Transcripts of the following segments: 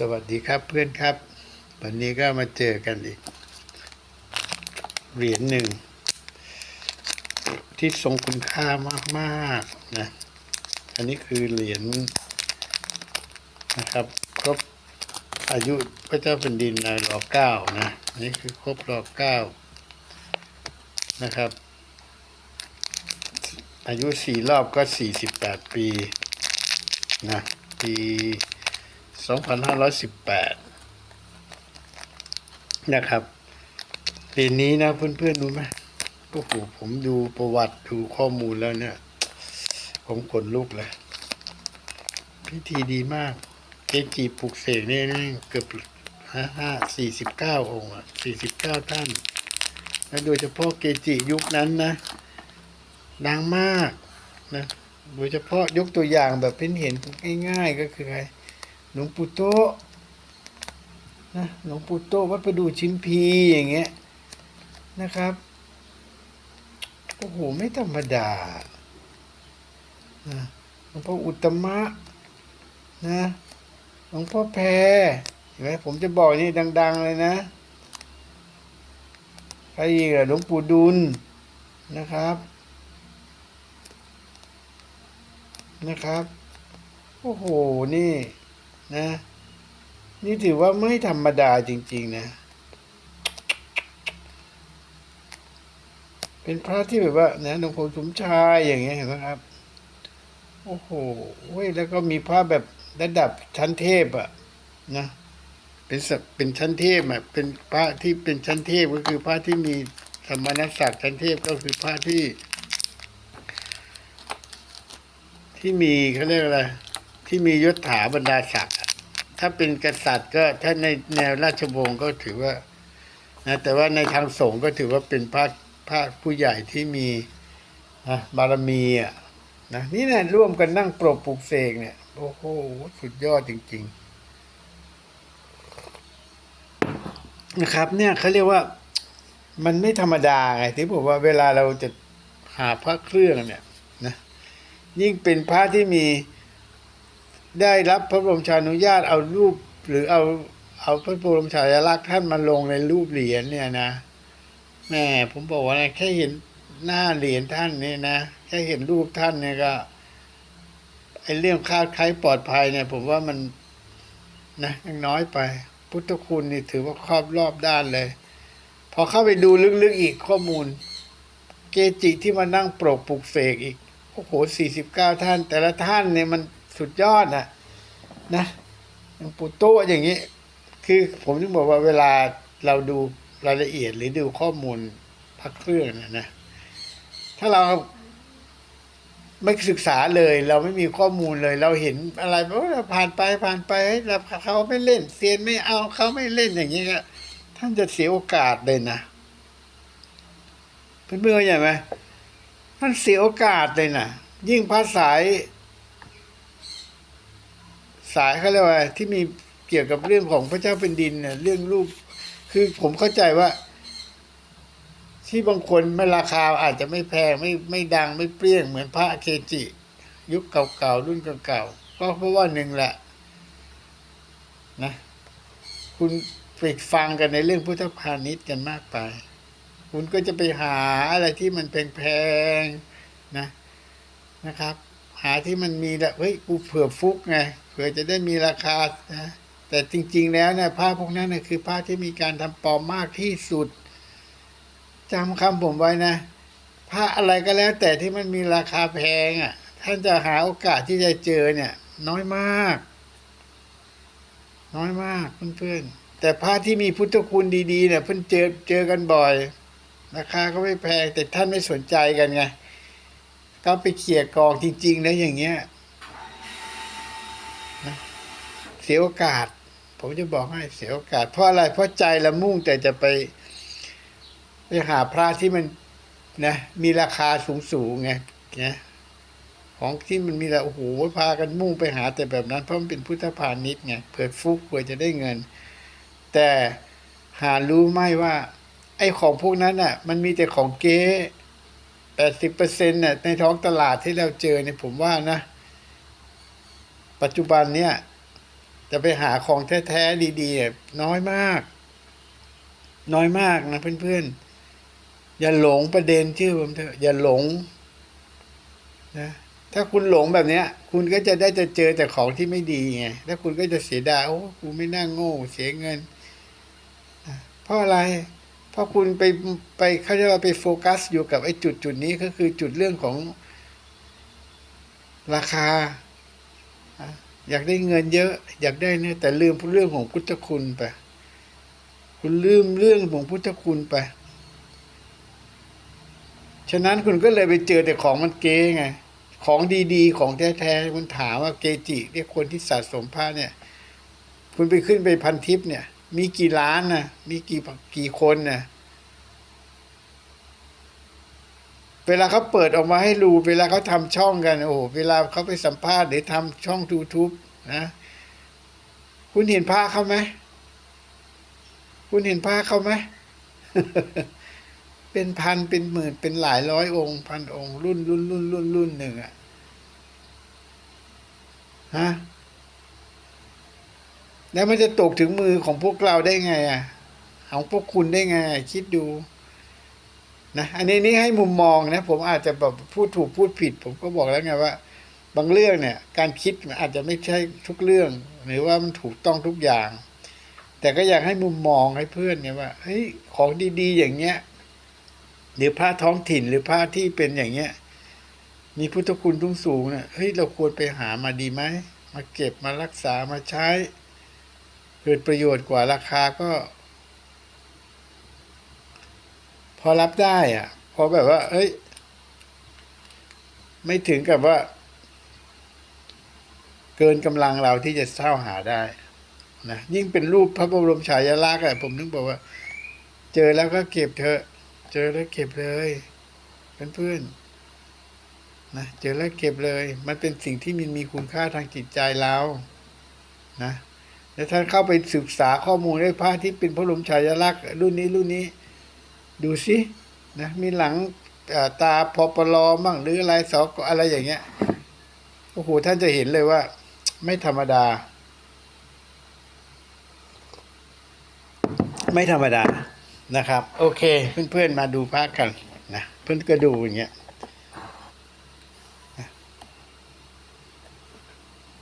สวัสดีครับเพื่อนครับ วันนี้ก็มาเจอกันอีก เหรียญหนึ่ง ที่ทรงคุณค่ามากๆนะ อันนี้คือเหรียญนะครับครบอายุพระเจ้าแผ่นดินในรอเก้านะอันนี่คือครบรอเก้านะครับ อายุสี่รอบก็สี่สิบแปดปีนะปี 2518 นะครับเหรีนี้นะเพื่อนๆรู้ไหมโอ้โหผมดูประวัติดูข้อมูลแล้วเนี่ย ผมขนลุกเลยพิธีดีมากเกจิปลุกเสกเนี่ยนี่เกือบห้าห้าสี่สิบเก้าองค์อะสี่สิบเก้าท่าน และโดยเฉพาะเกจิยุคนั้นนะดังมากนะโดยเฉพาะยกตัวอย่างแบบเป็นเห็นง่ายๆก็คือใคร หลวงปู่โตนะหลวงปู่โตวัดประดูชิมพีอย่างเงี้ยนะครับโอ้โหไม่ธรรมดานะหลวงพ่ออุตตมะนะหลวงพ่อแพรเห็นไหมผมจะบอกนี่ดัง ๆ เลยนะใครอีกอะหลวงปู่ดุลนะครับนะครับ โอ้โห นี่ นะ นี่ถือว่าไม่ธรรมดาจริง ๆ นะ เป็นพระที่แบบว่านะหลวงปู่สมชายอย่างเงี้ยเห็นไหมครับ โอ้โหเว้ยแล้วก็มีพระแบบระดับชั้นเทพอะนะเป็นสเป็นชั้นเทพอะเป็นพระที่เป็นชั้นเทพก็คือพระที่มีสมณศักดิ์ชั้นเทพก็คือพระที่ ที่มีเขาเรียกอะไร ที่มียศถาบรรดาศักดิ์ถ้าเป็นกษัตริย์ก็ถ้าในแนวราชวงศ์ก็ถือว่านะแต่ว่าในทางสงฆ์ก็ถือว่าเป็นพระพระผู้ใหญ่ที่มีนะบารมีอะนะนี่นะร่วมกันนั่งปรบปลุกเสกเนี่ยโอ้โหสุดยอดจริง ๆ นะครับ เนี่ยเขาเรียกว่ามันไม่ธรรมดาไงที่บอกว่าเวลาเราจะหาพระเครื่องเนี่ยนะยิ่งเป็นพระที่มี ได้รับพระบรมชานุญาตเอารูปหรือเอาเอาพระบรมฉายาลักษณ์ท่านมาลงในรูปเหรียญเนี่ยนะแม่ผมบอกว่าแค่เห็นหน้าเหรียญท่านเนี่ยนะแค่เห็นรูปท่านเนี่ยก็ไอเรื่องคาดคล้ปลอดภัยเนี่ย ผมว่ามันนะยังน้อยไป พุทธคุณนี่ถือว่าครอบรอบด้านเลย พอเข้าไปดูลึกๆอีกข้อมูล เกจิที่มานั่งโปรกปลุกเสกอีกโอ้โหสี่สิบเก้าท่าน แต่ละท่านเนี่ยมัน สุดยอดนะนะหลวงปู่โตอย่างนี้ คือผมถึงบอกว่าเวลาเราดูรายละเอียดหรือดูข้อมูลพระเครื่องนะนะ ถ้าเราไม่ศึกษาเลย เราไม่มีข้อมูลเลย เราเห็นอะไรเพราะผ่านไปผ่านไปเฮ้ยเราเขาไม่เล่นเซียนไม่เอาเขาไม่เล่นอย่างนี้ก็ท่านจะเสียโอกาสเลยนะเพื่อนๆเข้าใจไหมท่านเสียโอกาสเลยนะยิ่งพระสาย สายเขาเรียกว่าที่มีเกี่ยวกับเรื่องของพระเจ้าเป็นดินเนี่ยเรื่องรูป คือผมเข้าใจว่า ที่บางคนไม่ราคาอาจจะไม่แพงไม่ไม่ดังไม่เปรี้ยงเหมือนพระเคจิ ยุคเก่าๆรุ่นเก่าๆก็เพราะว่าหนึ่งแหละ นะ คุณไปฟังกันในเรื่องพุทธพาณิชย์กันมากไป คุณก็จะไปหาอะไรที่มันแพงๆนะนะครับ หาที่มันมีละเฮ้ยกูเผื่อฟุกไง เผื่อจะได้มีราคานะแต่จริง ๆ แล้วเนี่ยผ้าพวกนั้นนะคือผ้าที่มีการทำปลอมมากที่สุดจำคำผมไว้นะผ้าอะไรก็แล้ว แต่ที่มันมีราคาแพงอะ ท่านจะหาโอกาสที่จะเจอเนี่ย น้อยมาก น้อยมากเพื่อนๆแต่ผ้าที่มีพุทธคุณดีๆเนี่ยเพิ่อนเจอเจอกันบ่อย ราคาก็ไม่แพงแต่ท่านไม่สนใจกันไงก็ไปเขี่ยกองจริงๆแล้วอย่างเงี้ยนะ เสียโอกาส ผมจะบอกให้เสียโอกาส เพราะอะไรเพราะใจละมุ่งแต่จะไปไปหาพระที่มันนะมีราคาสูงๆไงนะของที่มันมีละโอ้โหพากันมุ่งไปหาแต่แบบนั้น เพราะมันเป็นพุทธพาณิชย์ไงเผื่อฟุกเผื่อจะได้เงิน แต่หารู้ไหมว่า ไอ้ของพวกนั้นน่ะ มันมีแต่ของเก๊แปดสิบเปอร์เซ็นต์น่ะในท้องตลาดที่เราเจอเนี่ยผมว่านะ ปัจจุบันเนี่ย จะไปหาของแท้ๆดีๆ น้อยมาก น้อยมากนะเพื่อนๆ อย่าหลงประเด็นชื่อผมเถอะอย่าหลงนะถ้าคุณหลงแบบเนี้ย คุณก็จะได้จะเจอแต่ของที่ไม่ดีไงแล้วคุณก็จะเสียดายโอ้กูไม่น่าโง่เสียเงินเพราะอะไร เพราะคุณไปไปเขาเรียกว่าไปโฟกัสอยู่กับไอ้จุดจุดนี้ก็คือจุดเรื่องของราคา อยากได้เงินเยอะ อยากได้เนี่ยแต่ลืมเรื่องของพุทธคุณไป คุณลืมเรื่องของพุทธคุณไป ฉะนั้นคุณก็เลยไปเจอแต่ของมันเก๊ไง ของดีๆ ของแท้ๆคุณถามว่าเกจิเรียกคนที่สะสมผ้าเนี่ย คุณไปขึ้นไปพันทิปเนี่ย มีกี่ล้านนะมีกี่กี่คนน่ะ เวลาเขาเปิดออกมาให้ดูเวลาเขาทำช่องกัน โอ้โหเวลาเขาไปสัมภาษณ์หรือทำช่อง YouTube นะ คุณเห็นผ้าเขาไหมคุณเห็นผ้าเขาไหมเป็นพันเป็นหมื่นเป็นหลายร้อยองค์ พันองค์รุ่นรุ่นรุ่นรุ่นรุ่นหนึ่งอะฮะแล้วมันจะตกถึงมือของพวกเราได้ไงอะของพวกคุณได้ไง คิดดู นะอันนี้นี่ให้มุมมองนะผมอาจจะแบบพูดถูกพูดผิด ผมก็บอกแล้วไงว่า บางเรื่องเนี่ย การคิดมันอาจจะไม่ใช่ทุกเรื่อง หรือว่ามันถูกต้องทุกอย่าง แต่ก็อยากให้มุมมองให้เพื่อนเนี่ยว่าเฮ้ยของดีๆ อย่างเงี้ยหรือผ้าท้องถิ่นหรือผ้าที่เป็นอย่างเงี้ย มีพุทธคุณทุ่งสูงเนี่ยเฮ้ยเราควรไปหามาดีไหมมาเก็บมารักษามาใช้เกิดประโยชน์กว่าราคาก็ พอรับได้อะพอแบบว่า เอ้ย ไม่ถึงกับว่า เกินกำลังเราที่จะเช่าหาได้นะยิ่งเป็นรูปพระบรมฉายาลักษณ์อะผมนึกบอกว่า เจอแล้วก็เก็บเถอะ เจอแล้วเก็บเลยเพื่อนๆนะเจอแล้วเก็บเลย มันเป็นสิ่งที่มันมีคุณค่าทางจิตใจเรานะแล้วท่านเข้าไปศึกษาข้อมูลได้พระที่เป็นพระบรมฉายาลักษณ์รุ่นนี้รุ่นนี้ ดูสินะมีหลังเอ่อตาพอปลอมั่งหรืออะไรสอกอะไรอย่างเงี้ยโอ้โหท่านจะเห็นเลยว่า ไม่ธรรมดา ไม่ธรรมดานะครับ โอเค เพื่อนๆมาดูพระกันนะเพื่อนก็ดูอย่างเงี้ยนะ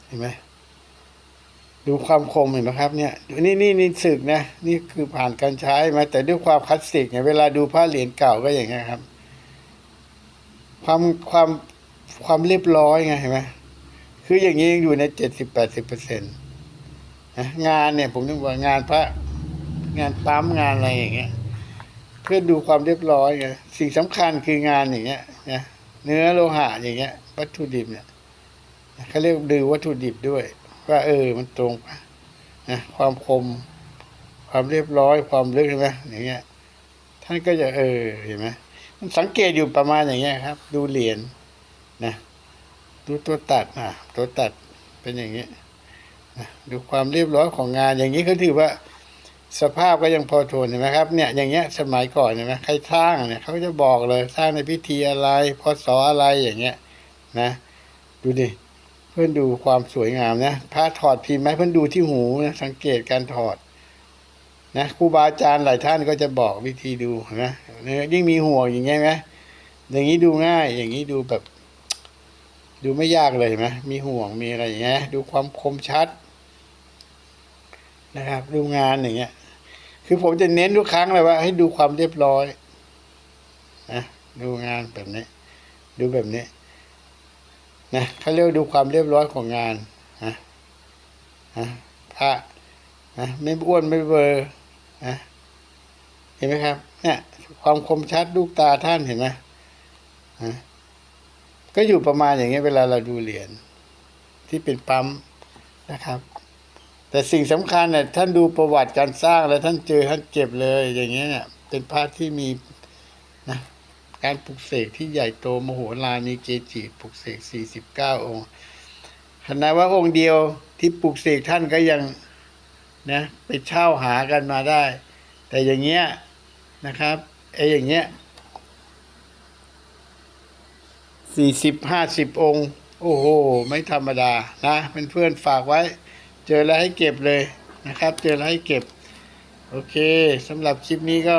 เห็นไหม ดูความคมเห็นไหมครับเนี่ยนี่นี่นี่สึกนะนี่คือผ่านการใช้มาแต่ด้วยความคลาสสิกเนี่ยเวลาดูผ้าเหรียญเก่าก็อย่างเงี้ยครับ ความความความเรียบร้อยไงเห็นไหมคืออย่างนี้ยังอยู่ในเจ็ดสิบแปดสิบเปอร์เซ็นต์งานเนี่ย ผมต้องบอกงานพระงานปั๊มงานอะไรอย่างเงี้ย เพื่อดูความเรียบร้อยไงสิ่งสำคัญคืองานอย่างเงี้ยนะเนื้อโลหะอย่างเงี้ย วัตถุดิบเนี่ยเขาเรียกดูวัตถุดิบด้วย ว่าเออ มันตรงปะนะความคม ความเรียบร้อยความลึกใช่ไหมอย่างเงี้ย ท่านก็จะเออเห็นไหมมันสังเกตอยู่ประมาณอย่างเงี้ยครับ ดูเหรียญนะดูตัวตัดอะตัวตัดเป็นอย่างเงี้ยนะดูความเรียบร้อยของงาน อย่างนี้ก็ถือว่าสภาพก็ยังพอทนเห็นไหมครับเนี่ยอย่างเงี้ยสมัยก่อนเห็นไหมใครสร้างเนี่ยเขาจะบอกเลยสร้างในพิธีอะไรพศอะไรอย่างเงี้ย นะ ดูดิ เพื่อนดูความสวยงามนะพระถอดพิมพ์ไหมเพื่อนดูที่หูนะสังเกตการถอดนะครูบาอาจารย์หลายท่านก็จะบอกวิธีดูนะเนี่ยยิ่งมีห่วงอย่างเงี้ยไหมอย่างนี้ดูง่าย อย่างนี้ดูแบบ ดูไม่ยากเลยไหมมีห่วงมีอะไรอย่างเงี้ยดูความคมชัด นะครับ ดูงานอย่างเงี้ย คือผมจะเน้นทุกครั้งเลยว่า ให้ดูความเรียบร้อยนะดูงานแบบนี้ ดูแบบนี้ นะเขาเรียกดูความเรียบร้อยของงานนะนะพระนะไม่อ้วนไม่เบอร์นะเห็นไหมครับ เนี่ย ความคมชัดลูกตาท่านเห็นไหมนะก็อยู่ประมาณอย่างเงี้ยเวลาเราดูเหรียญที่เป็นปั๊มนะครับ แต่สิ่งสำคัญเนี่ยท่านดูประวัติการสร้างแล้วท่านเจอท่านเก็บเลยอย่างเงี้ยเนี่ยเป็นพระที่มีนะ การปลุกเสกที่ใหญ่โตมโหฬารในเกจิปลุกเสก 49 องค์ขณะว่าองค์เดียวที่ปลุกเสกท่านก็ยังนะไปเช่าหากันมาได้ แต่อย่างเงี้ยนะครับไอ้อย่างเงี้ย40 50องค์ โอ้โห ไม่ธรรมดานะเป็นเพื่อนฝากไว้ เจอแล้วให้เก็บเลยนะครับ เจอแล้วให้เก็บ โอเคสำหรับคลิปนี้ก็